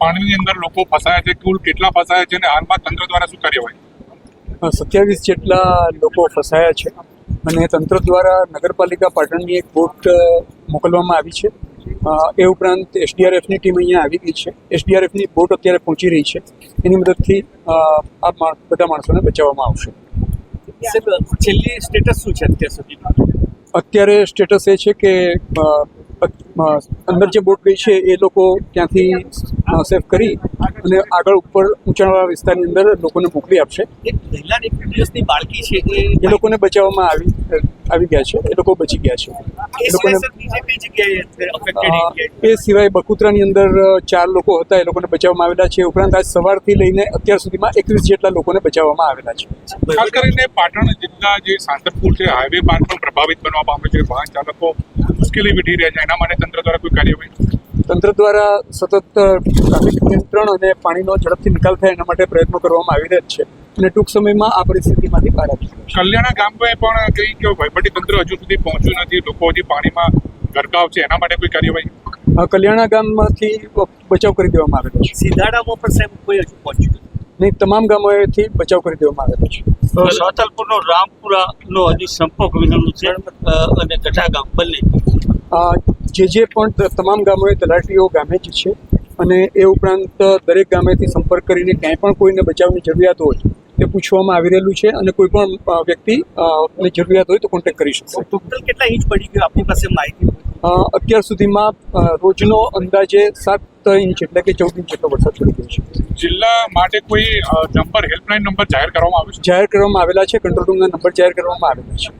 પાણીની અંદર લોકો ફસાયા છે કુલ કેટલા ફસાયા છે અને હાલમાં તંત્ર દ્વારા શું કાર્યવાહી? સત્યાવીસ જેટલા લોકો ફસાયા છે અને તંત્ર દ્વારા નગરપાલિકા પાટણની એક બોટ મોકલવામાં આવી છે. એ ઉપરાંત એસડીઆરએફની ટીમ અહીંયા આવી ગઈ છે. એસડીઆરએફની બોટ અત્યારે પહોંચી રહી છે. એની મદદથી આ બધા માણસોને બચાવવામાં આવશે. છેલ્લી સ્ટેટસ શું છે અત્યાર સુધી અત્યારે સ્ટેટસ એ છે કે અંદર જે બોટ ગઈ છે એ લોકો ત્યાંથી સેફ કરી અને આગળ ઉપર ઊંચાણવાળા વિસ્તારની અંદર લોકોને મોકલી આપશે. એક મહિલા ને એક દિવસની બાળકી છે એ લોકોને બચાવવામાં આવી આવી ગયા છે એ લોકો બચી ગયા છે. એ લોકોને સિવાય એ બકુતરાની અંદર ચાર લોકો હતા એ લોકોને બચાવવામાં આવેલા છે. ઉપરાંત આજ સવારથી લઈને અત્યાર સુધીમાં એકવીસ જેટલા લોકોને બચાવવામાં આવેલા છે. ખાસ કરીને પાટણ જિલ્લા જે સાંતરપુર છે હાઈવે માર્ગ પણ પ્રભાવિત બનવા પામે છે વાહન ચાલકો મુશ્કેલી વેઠી રહ્યા છે. એના માટે તંત્ર દ્વારા કોઈ કાર્યવાહી? તંત્ર દ્વારા સતત ટ્રાફિક નિયંત્રણ અને પાણીનો ઝડપથી નિકાલ થાય એના માટે પ્રયત્નો કરવામાં આવી રહ્યા છે અને ટૂંક સમયમાં આ પરિસ્થિતિમાંથી બહાર આવી કલ્યાણા ગામમાં પણ કઈ કે વહીવટી તંત્ર હજુ સુધી પહોંચ્યું નથી? લોકો હજી પાણીમાં ગરકાવ છે. એના માટે કોઈ કાર્યવાહી? કલ્યાણા ગામમાંથી બચાવ કરી દેવામાં આવેલો છે. સીધાડામાં પણ સાહેબ કોઈ હજુ પહોંચ્યું નહીં તમામ ગામોએથી બચાવ કરી દેવામાં આવેલો છે. સાતલપુરનો રામપુરાનો હજી સંપર્ક વિનાનું છે અને ગઢા ગામ બંને. જે જે પણ તમામ ગામોએ તલાટીઓ ગામે જ છે અને એ ઉપરાંત દરેક ગામેથી સંપર્ક કરીને ક્યાંય પણ કોઈને બચાવની જરૂરિયાત હોય તે પૂછવામાં આવી રહેલું છે અને કોઈ પણ વ્યક્તિ ને જરૂરિયાત હોય તો કોન્ટેક્ટ કરી શકશે. ટોટલ કેટલા ઇંચ પડી ગયું આપની પાસે માહિતી? અત્યાર સુધીમાં રોજનો અંદાજે સાત ઇંચ એટલે કે ચૌદ ઇંચ જેટલો વરસાદ પડી ગયો છે. જિલ્લા માટે કોઈ નંબર હેલ્પલાઇન નંબર જાહેર કરવામાં આવ્યો છે? જાહેર કરવામાં આવેલા છે કંટ્રોલ રૂમના નંબર જાહેર કરવામાં આવેલા છે.